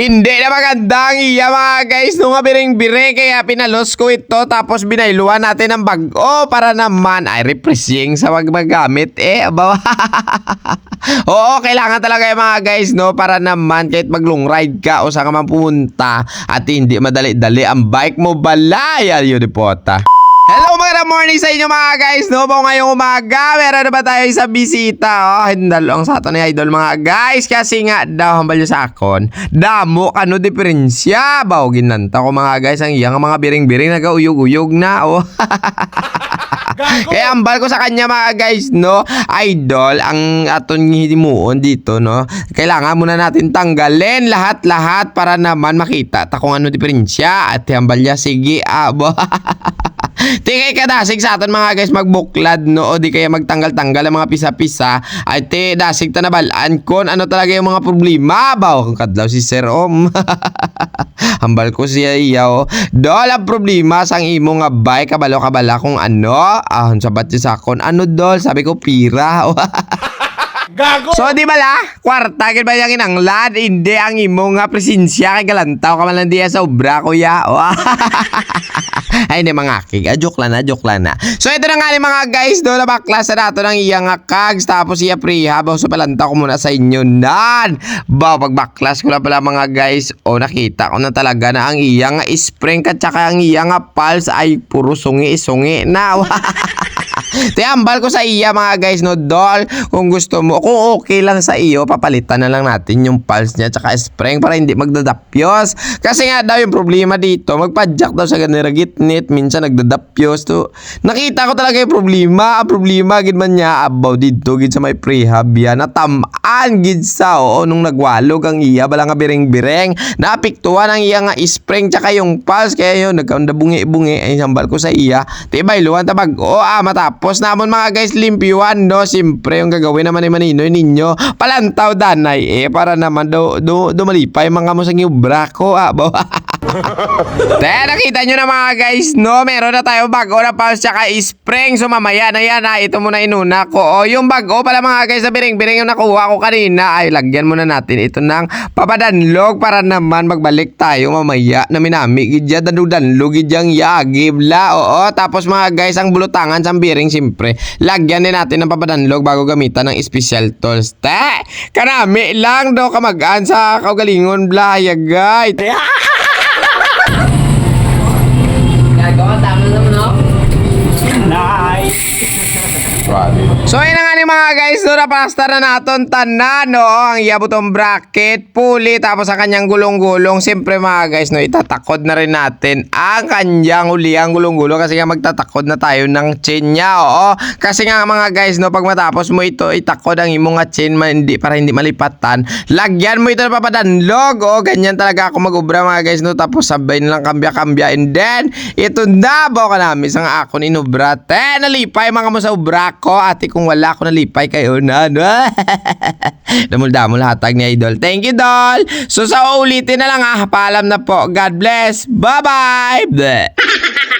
Hindi na magandang iya mga guys. Nung biring-bire kaya pinalos ko ito tapos binailuan natin ng bago para naman ay refreshing sa magmagamit eh. Aba. Oo, kailangan talaga yung mga guys no para naman kahit maglong ride ka o saan ka man at hindi madali-dali ang bike mo balay. Ayun, pota. Morning sa inyo mga guys no po ngayong umaga meron na ba tayo sa bisita oh hindalong sa ato ni idol mga guys kasi nga daw hambal sa akon damo kano diferensya baw ginanta ko mga guys ang iyang mga biring-biring nagauyog-uyog na oh Kaya ambal ko sa kanya mga guys, no? Idol, ang aton himuon dito, no? Kailangan muna natin tanggalin lahat-lahat para naman makita ta kung ano diferensya. At ambal niya, sige, abo. Tingay ka dasig sa aton mga guys magbuklad no? O di kaya magtanggal-tanggal ang mga pisa-pisa. Ay te dasig ta nabalaan kon ano talaga yung mga problema? Ba kung kadlaw si Sir Om. Hambal ko siya iyaw. Dol ang problema sang imo nga bay kabalo kabala kung ano. Sabat sa sakon ano dol sabi ko pira Gago! So di bala, kwarta gid ba yang inanglad, hindi ang imo nga presensya kay galantaw ka man lang diya sa obra kuya. Ay hindi mga kig, ah, joke lang na, joke lang na. So ito na nga ni mga guys, do na baklas na nato ng iyang nga kags tapos iya prehab so palantaw ko muna sa inyo nan. Ba pag baklas ko na pala mga guys, o nakita ko na talaga na ang iyang nga spring at saka ang iyang nga pulse ay puro sungi-sungi na. Tiambal ko sa iya mga guys no doll. Kung gusto mo kung okay lang sa iyo papalitan na lang natin yung pulse niya tsaka spring para hindi magdadapyos. Kasi nga daw yung problema dito magpadjak daw sa ganira gitnit minsan nagdadapyos to. Nakita ko talaga yung problema. Ang problema gid man niya abaw dito gid sa may prehab yan. Natamaan gid sa oo nung nagwalog ang iya bala nga bireng-bireng. Napiktuan ang iya nga spring tsaka yung pulse kaya yun nagkaunda bungi-bungi. Ay sambal ko sa iya tibay luwan tabag. O ah matapos namon mga guys limpyuan no? Simpre yung gagawin naman ni maninoy ninyo palantaw danay. Eh para naman do, do, dumalipay mga mo sa ubra ko ah Dahil nakita nyo na mga guys, no? Meron na tayo bago na pulse tsaka spring. So mamaya na yan ha. Ito muna inuna ko. O yung bago pala mga guys na biring-biring yung nakuha ko kanina. Ay lagyan muna natin ito ng papadanlog para naman magbalik tayo mamaya na minami. Gidya danudanlog gidyang yagi bla. Oo. Tapos mga guys ang bulutangan sa biring siyempre. Lagyan din natin ng papadanlog bago gamitan ng special tools. Te! Kanami lang daw kamagaan sa kaugalingon bla. Yagay. Gagawa, Ah! guys, no, napastar na naton tanan, no, ang iyabutong bracket, pulley, tapos ang kanyang gulong-gulong. Siyempre mga guys, no, itatakod na rin natin ang kanyang uliang gulong-gulong kasi nga magtatakod na tayo ng chain niya, oo. Kasi nga mga guys, no, pag matapos mo ito, itakod ang imong nga chain ma- hindi, para hindi malipatan. Lagyan mo ito na papadanlog, oh, ganyan talaga ako mag-ubra mga guys, no, tapos sabay na lang kambya-kambya. And then, ito na, bawa namin sa ako ni Nubra. Te, nalipay mga mo sa ubra ko, ate kung wala ako nalipay kayo na, no? Damol-damol ni Idol. Thank you, Dol. So, sa ulitin na lang ah, paalam na po. God bless. Bye-bye.